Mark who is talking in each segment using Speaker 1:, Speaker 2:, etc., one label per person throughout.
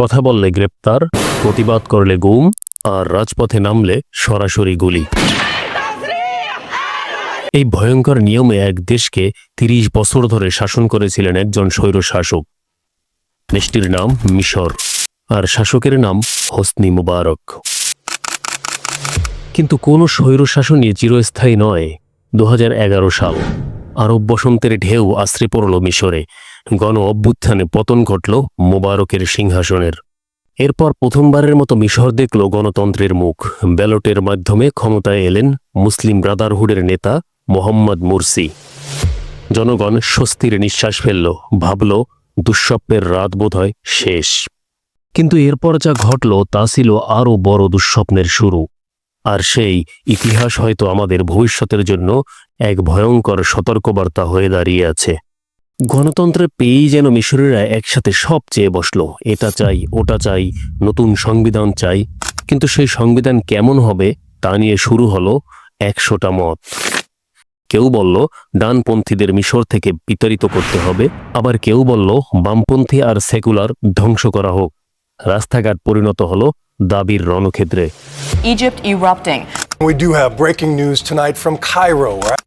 Speaker 1: কথা বললে গ্রেপ্তার, প্রতিবাদ করলে গুম, আর রাজপথে নামলে সরাসরি গুলি। এই ভয়ঙ্কর নিয়মে এক দেশকে তিরিশ বছর ধরে শাসন করেছিলেন একজন স্বৈর শাসক। দেশটির নাম মিশর, আর শাসকের নাম হসনি মুবারক। কিন্তু কোনো স্বৈর শাসনই চিরস্থায়ী নয়, দু সাল। আরব বসন্তের ঢেউ আশ্রে পড়ল মিশরে। গণ অভ্যুত্থানে পতন ঘটল মোবারকের সিংহাসনের। এরপর প্রথমবারের মতো মিশর দেখল গণতন্ত্রের মুখ। ব্যালটের মাধ্যমে ক্ষমতায় এলেন মুসলিম ব্রাদারহুডের নেতা মোহাম্মদ মুরসি। জনগণ স্বস্তির নিঃশ্বাস ফেলল, ভাবল, দুঃস্বপ্নের রাত বোধহয় শেষ। কিন্তু এরপর যা ঘটল তা ছিল আরও বড় দুঃস্বপ্নের শুরু। আর সেই ইতিহাস হয়তো আমাদের ভবিষ্যতের জন্য এক ভয়ঙ্কর সতর্কবার্তা হয়ে দাঁড়িয়ে আছে। গণতন্ত্রে পেয়েই যেন মিশরীরা একসাথে সব চেয়ে বসল, এটা চাই, ওটা চাই, নতুন সংবিধান চাই, কিন্তু সেই সংবিধান কেমন হবে তা নিয়ে শুরু হলো একশোটা মত। কেউ বলল, ডানপন্থীদের মিশর থেকে বিতাড়িত করতে হবে, আবার কেউ বলল, বামপন্থী আর সেকুলার ধ্বংস করা হোক। রাস্তাঘাট পরিণত হলো দাবির রণক্ষেত্রে।
Speaker 2: Egypt erupting.
Speaker 3: We do have breaking news tonight from Cairo. where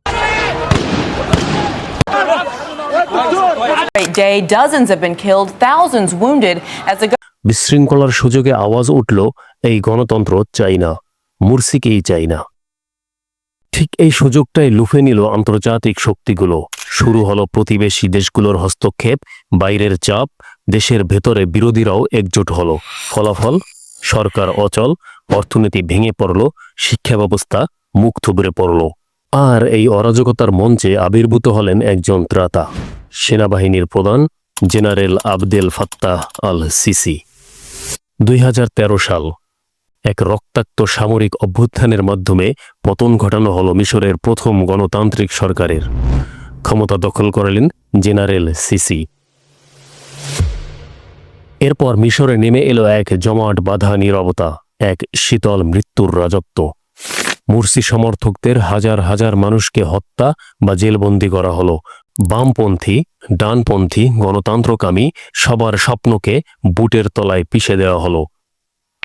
Speaker 2: Great day, dozens have been killed, thousands wounded as the
Speaker 1: বিশৃঙ্খলার সুযোগে আওয়াজ উঠল এই গণতন্ত্র চাই না মুরসিকেই চাই না ঠিক এই সুযোগটাই লুফে নিল আন্তর্জাতিক শক্তিগুলো। শুরু হলো প্রতিবেশী দেশগুলোর হস্তক্ষেপ বাইরের চাপ দেশের ভেতরে বিরোধীরাও একজোট হলো। ফলাফল? সরকার অচল, অর্থনীতি ভেঙে পড়ল, শিক্ষা ব্যবস্থা মুখ থুবড়ে পড়ল। আর এই অরাজকতার মঞ্চে আবির্ভূত হলেন একজন ত্রাতা, সেনাবাহিনীর প্রধান general Abdel Fattah al Sisi দুই হাজার তেরো সাল, এক রক্তাক্ত সামরিক অভ্যুত্থানের মাধ্যমে পতন ঘটানো হল মিশরের প্রথম গণতান্ত্রিক সরকারের। ক্ষমতা দখল করলেন জেনারেল সিসি। এরপর মিশরে নেমে এলো এক জমাট বাধা নীরবতা, এক শীতল মৃত্যুর রাজত্ব। মুরসি সমর্থকদের হাজার হাজার মানুষকে হত্যা বা জেলবন্দি করা হলো। বামপন্থী, ডানপন্থী গণতন্ত্রকামী সবার স্বপ্নকে বুটের তলায় পিষে দেওয়া হলো।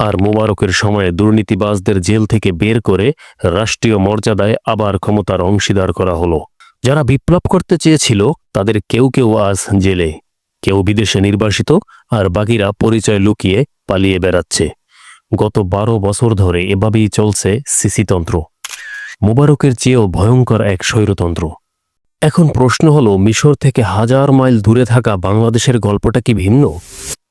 Speaker 1: আর মুবারকের সময়ে দুর্নীতিবাজদের জেল থেকে বের করে রাষ্ট্রীয় মর্যাদায় আবার ক্ষমতার অংশীদার করা হলো। যারা বিপ্লব করতে চেয়েছিল, তাদের কেউ কেউ আজ জেলে। কেউ বিদেশে নির্বাসিত আর বাকিরা পরিচয় লুকিয়ে পালিয়ে বেড়াচ্ছে। গত বারো বছর ধরে এভাবেই চলছে সিসিতন্ত্র মুবারকের চেয়েও ভয়ঙ্কর এক স্বৈরতন্ত্র। এখন প্রশ্ন হলো, মিশর থেকে হাজার মাইল দূরে থাকা বাংলাদেশের গল্পটা কি ভিন্ন?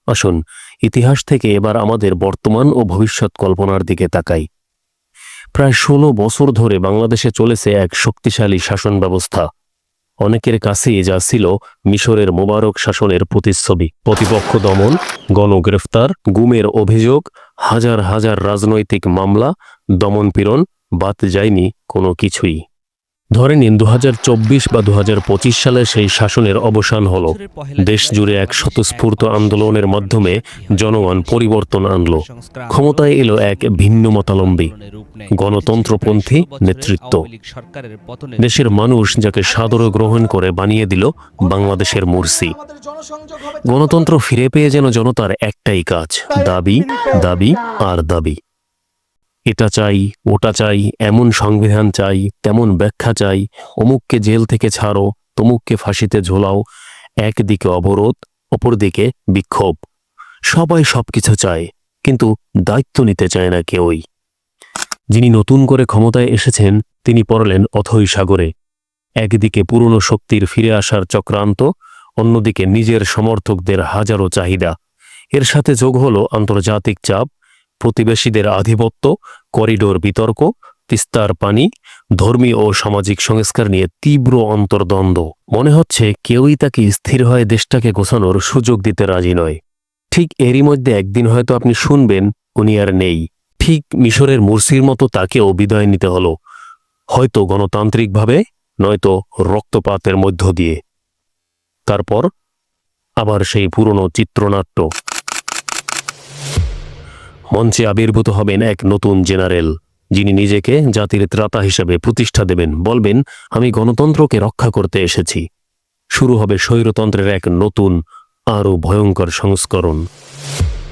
Speaker 1: আসুন, ইতিহাস থেকে এবার আমাদের বর্তমান ও ভবিষ্যৎ কল্পনার দিকে তাকাই। প্রায় ষোলো বছর ধরে বাংলাদেশে চলেছে এক শক্তিশালী শাসন ব্যবস্থা। অনেকের কাছেই যা ছিল মিশরের মোবারক শাসনের প্রতিচ্ছবি। প্রতিপক্ষ দমন, গণগ্রেফতার, গুমের অভিযোগ, হাজার হাজার রাজনৈতিক মামলা দমনপীড়ন বাদ যায়নি কোনো কিছুই। ধরে নিন দু হাজার চব্বিশ বা দু হাজার পঁচিশ সালে সেই শাসনের অবসান হল। দেশ জুড়ে এক স্বতঃস্ফূর্ত আন্দোলনের মাধ্যমে জনগণ পরিবর্তন আনল। ক্ষমতায় এলো এক ভিন্ন মতালম্বী। গণতন্ত্রপন্থী নেতৃত্ব। দেশের মানুষ যাকে সাদরে গ্রহণ করে বানিয়ে দিল বাংলাদেশের মুরসি। গণতন্ত্র ফিরে পেয়ে যেন জনতার একটাই কাজ। দাবি দাবি আর দাবি। এটা চাই, ওটা চাই, এমন সংবিধান চাই, তেমন ব্যাখ্যা চাই, অমুককে জেল থেকে ছাড়ো, তমুককে ফাঁসিতে ঝোলাও, একদিকে অবরোধ, অপরদিকে বিক্ষোভ। সবাই সবকিছু চায়, কিন্তু দায়িত্ব নিতে চায় না কেউই। যিনি নতুন করে ক্ষমতায় এসেছেন, তিনি পড়লেন অথই সাগরে। একদিকে পুরনো শক্তির ফিরে আসার চক্রান্ত, অন্যদিকে নিজের সমর্থকদের হাজারো চাহিদা। এর সাথে যোগ হলো আন্তর্জাতিক চাপ প্রতিবেশীদের আধিপত্য, করিডোর বিতর্ক, তিস্তার পানি, ধর্মীয় ও সামাজিক সংস্কার নিয়ে তীব্র অন্তর্দ্বন্দ্ব। মনে হচ্ছে কেউই তাকে স্থির হয়ে দেশটাকে গোছানোর সুযোগ দিতে রাজি নয়। ঠিক এরই মধ্যে একদিন হয়তো আপনি শুনবেন, উনি আর নেই। ঠিক মিশরের মুরসির মতো তাকেও বিদায় নিতে হলো। হয়তো গণতান্ত্রিকভাবে, নয়তো রক্তপাতের মধ্য দিয়ে। তারপর আবার সেই পুরনো চিত্রনাট্য। মঞ্চে আবির্ভূত হবেন এক নতুন জেনারেল, যিনি নিজেকে জাতির ত্রাতা হিসেবে প্রতিষ্ঠা দেবেন, বলবেন, আমি গণতন্ত্রকে রক্ষা করতে এসেছি। শুরু হবে স্বৈরতন্ত্রের এক নতুন, আরও ভয়ঙ্কর সংস্করণ।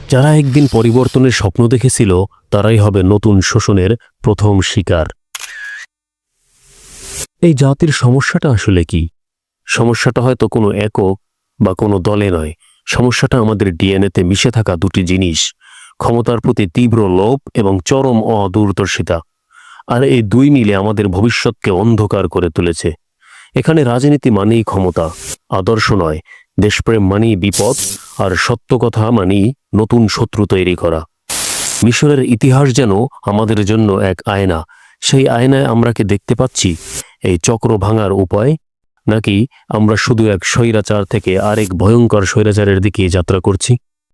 Speaker 1: যারা একদিন পরিবর্তনের স্বপ্ন দেখেছিল, তারাই হবে নতুন শোষণের প্রথম শিকার। এই জাতির সমস্যাটা আসলে কি? সমস্যাটা হয়তো কোনো একক বা কোনো দলে নয়। সমস্যাটা আমাদের ডিএনএতে মিশে থাকা দুটি জিনিস। ক্ষমতার প্রতি তীব্র লোভ এবং চরম অদূরদর্শিতা। আর এই দুই মিলে আমাদের ভবিষ্যৎকে অন্ধকার করে তুলেছে। এখানে রাজনীতি মানেই ক্ষমতা, আদর্শ নয়। দেশপ্রেম মানেই বিপদ, আর সত্য কথা মানেই নতুন শত্রু তৈরি করা। মিশরের ইতিহাস যেন আমাদের জন্য এক আয়না, সেই আয়নায় আমরা কি দেখতে পাচ্ছি এই চক্র ভাঙার উপায়? নাকি আমরা শুধু এক স্বৈরাচার থেকে আরেক ভয়ঙ্কর স্বৈরাচারের দিকে যাত্রা করছি?